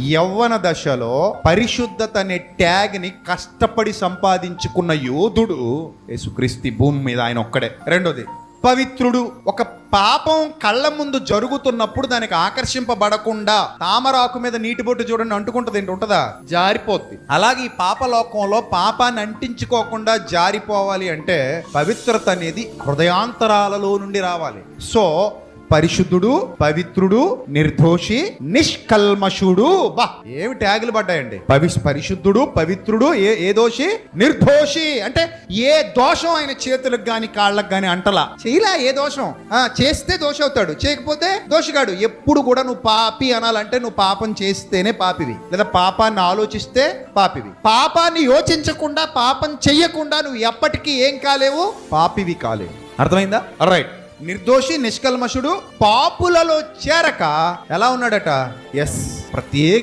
యవ్వన దశలో పరిశుద్ధత అనే ట్యాగ్ని కష్టపడి సంపాదించుకున్న యోధుడు యేసుక్రీస్తు భూమి మీద ఆయన ఒక్కడే. రెండోది పవిత్రుడు ఒక పాపం కళ్ళ ముందు జరుగుతున్నప్పుడు దానికి ఆకర్షింపబడకుండా తామరాకు మీద నీటి బొట్టు చూడండి అంటుకుంటుంది ఏంటి ఉంటుందా? జారిపోద్ది. అలాగే ఈ పాపలోకంలో పాపాన్ని అంటించుకోకుండా జారిపోవాలి అంటే పవిత్రత అనేది హృదయాంతరాలలో నుండి రావాలి. సో పరిశుద్ధుడు పవిత్రుడు నిర్దోషి నిష్కల్మషుడు. బా ఏమి ట్యాగులు పడ్డాయండి? పవి పరిశుద్ధుడు పవిత్రుడు ఏ ఏ దోషి? నిర్దోషి. అంటే ఏ దోషం ఆయన చేతులకు గాని కాళ్ళకు గాని అంటలా? చేయలా ఏ దోషం? ఆ చేస్తే దోష అవుతాడు. చేయకపోతే దోషగాడు. ఎప్పుడు కూడా నువ్వు పాపి అనాలంటే నువ్వు పాపం చేస్తేనే పాపివి. లేదా పాపాన్ని ఆలోచిస్తే పాపివి. పాపాన్ని యోచించకుండా పాపం చెయ్యకుండా నువ్వు ఎప్పటికీ ఏం కాలేవు? పాపివి కాలేవు. అర్థమైందా? రైట్ నిర్దోషి నిష్కల్మషుడు పాపులలో చేరక ఎలా ఉన్నాడట? ఎస్ ప్రత్యేక